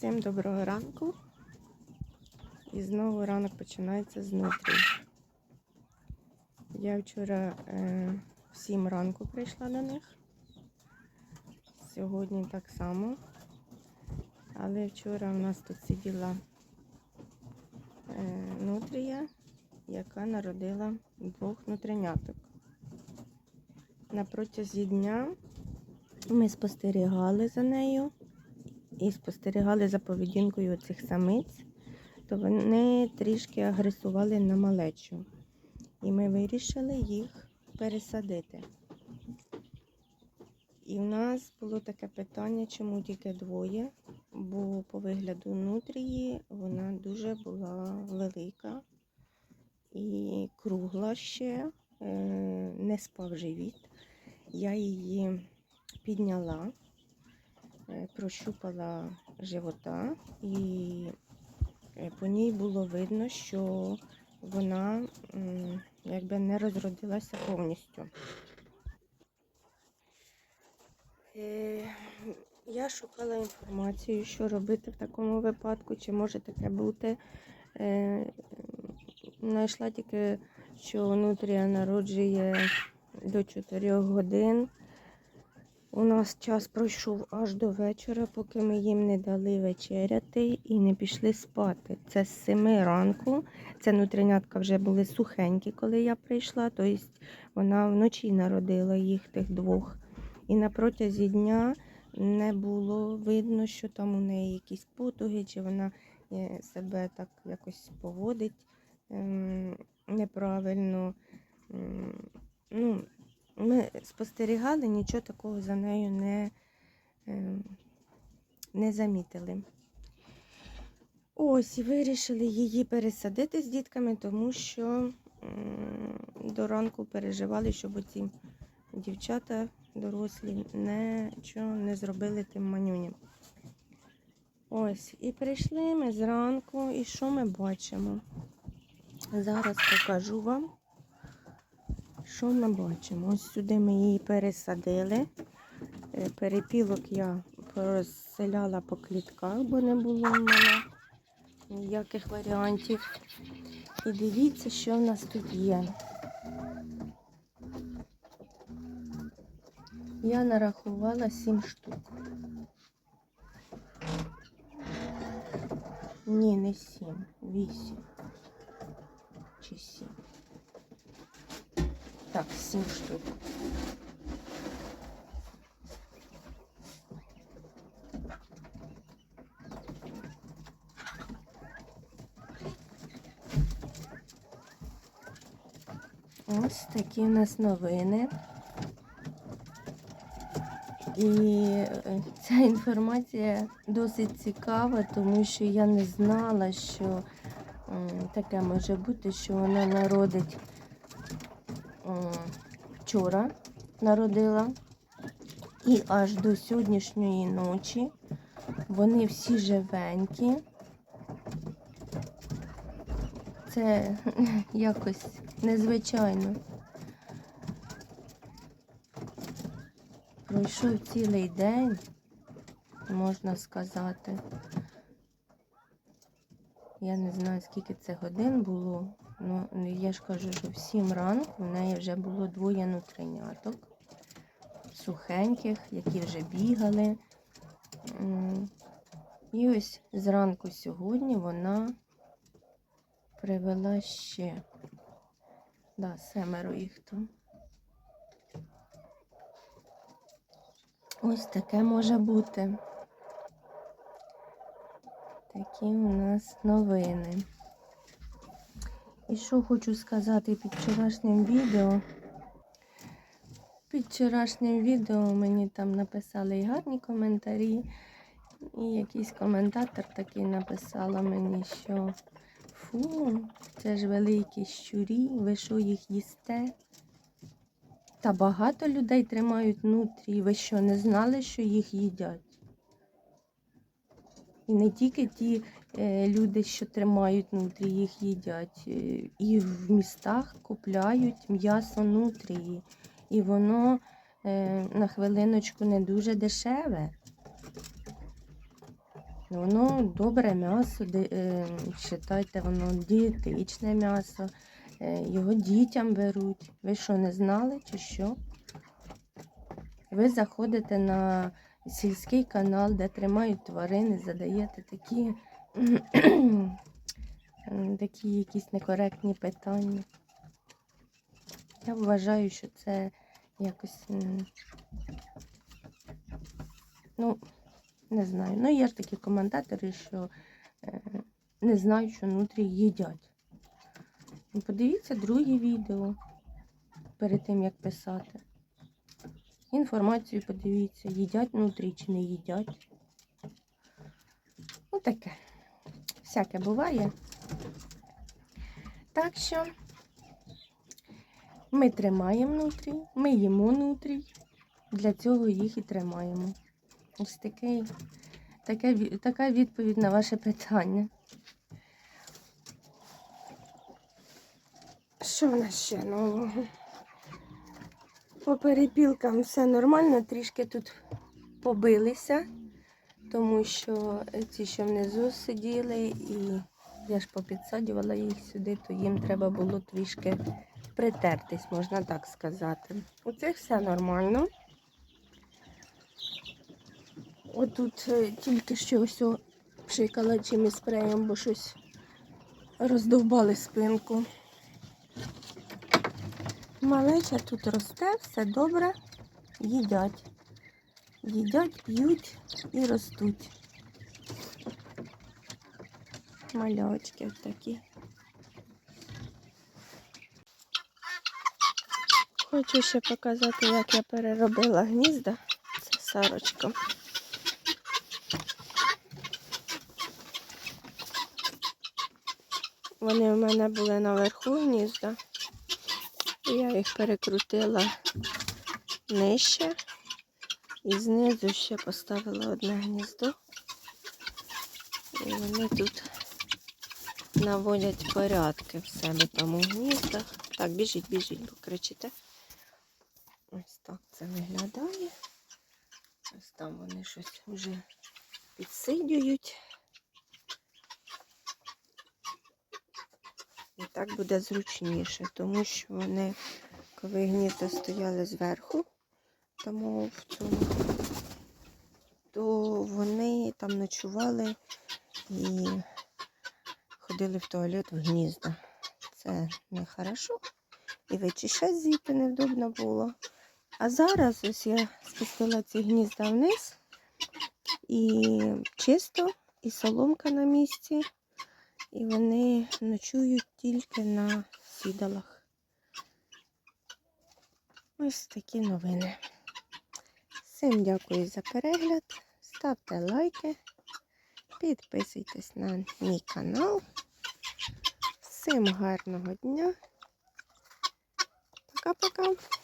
Всім доброго ранку. І знову ранок починається знутрі. Я вчора е, в 7 ранку прийшла до них. Сьогодні так само. Але вчора у нас тут сиділа е, нутрія, яка народила двох нутриняток. На протязі дня ми спостерігали за нею і спостерігали за поведінкою цих самиць, то вони трішки агресували на малечу. І ми вирішили їх пересадити. І в нас було таке питання, чому тільки двоє, бо по вигляду нутрії вона дуже була велика і кругла ще, е, не спав живіт. Я її підняла, прощупала живота, і е, по ній було видно, що вона якби не розродилася повністю. Е, Я шукала інформацію, що робити в такому випадку, чи може таке бути. Е, Знайшла тільки, що нутрія народжує до 4 годин. У нас час пройшов аж до вечора, поки ми їм не дали вечеряти і не пішли спати. Це з 7 ранку. Це нутринятка вже були сухенькі, коли я прийшла. Тобто вона вночі народила їх тих двох. І на протязі дня не було видно, що там у неї якісь потуги, чи вона е, себе так якось поводить ем, неправильно. Ну, ми спостерігали, нічого такого за нею не, ем, не замітили. Ось, і вирішили її пересадити з дітками, тому що до ранку переживали, щоб оці дівчата дорослі нічого не зробили тим манюням. Ось, і прийшли ми зранку, і що ми бачимо? Зараз покажу вам, що ми бачимо. Ось сюди ми її пересадили. Е, Перепілок я розселяла по клітках, бо не було в мене ніяких варіантів. І дивіться, що в нас тут є. Я нарахувала 7 штук. Ні, не 7, 8 чи 7. Так, 7 штук. Ось такі у нас новини. І е, ця інформація досить цікава, тому що я не знала, що таке може бути, що вона народить вчора народила. І аж до сьогоднішньої ночі вони всі живенькі. Це якось незвичайно. Пройшов цілий день, можна сказати. Я не знаю, скільки це годин було. Ну, я ж кажу, що в 7 ранку в неї вже було двоє нутриняток. Сухеньких, які вже бігали. І ось зранку сьогодні вона привела ще. Да, семеро їх там. Ось таке може бути. Такі у нас новини. І що хочу сказати під вчорашнім відео. Під вчорашнім відео мені там написали і гарні коментарі. І якийсь коментатор такий написала мені, що фу, це ж великі щурі, ви що їх їсте? Та багато людей тримають нутрії. Ви що, не знали, що їх їдять? І не тільки ті е, люди, що тримають нутрії, їх їдять. Е, І в містах купляють м'ясо нутрії. І воно е, на хвилиночку не дуже дешеве. Воно добре м'ясо, вважайте, воно дієтичне м'ясо. Його дітям беруть. Ви що, не знали чи що? Ви заходите на сільський канал, де тримають тварини, задаєте такі, такі якісь некоректні питання. Я вважаю, що це якось. Ну, не знаю. Ну, є ж такі коментатори, що е, не знають, що нутрі їдять. Ну, Подивіться друге відео перед тим, як писати. Інформацію подивіться, їдять нутрі чи не їдять. Ну таке. Всяке буває. Так що ми тримаємо нутрі, ми їмо нутрій. Для цього їх і тримаємо. Ось такий, таке, така відповідь на ваше питання. Що в нас ще нового? По перепілкам все нормально, трішки тут побилися, тому що ці, що внизу сиділи, і я ж попідсадювала їх сюди, то їм треба було трішки притертись, можна так сказати. У цих все нормально. Отут е, тільки що ось пшикала чимось спреєм, бо щось роздовбали спинку. Малеча тут росте, все добре, їдять. Їдять, п'ють і ростуть. Малячки такі. Хочу ще показати, як я переробила гнізда. Це сарочка. Вони в мене були наверху гнізда. Я їх перекрутила нижче. І знизу ще поставила одне гніздо. І вони тут наводять порядки в себе там у гніздах. Так, біжіть, біжіть, бо кричите. Ось так це виглядає. Ось там вони щось вже підсидюють. І так буде зручніше, тому що вони, коли гнізда стояли зверху, тому в цьому, то вони там ночували і ходили в туалет в гнізда. Це не хорошо. І вичищати звідти невдобно було. А зараз ось я спустила ці гнізда вниз і чисто, і соломка на місці. І вони ночують тільки на сідалах. Ось такі новини. Всім дякую за перегляд. Ставте лайки, підписуйтесь на мій канал. Всім гарного дня. Пока-пока.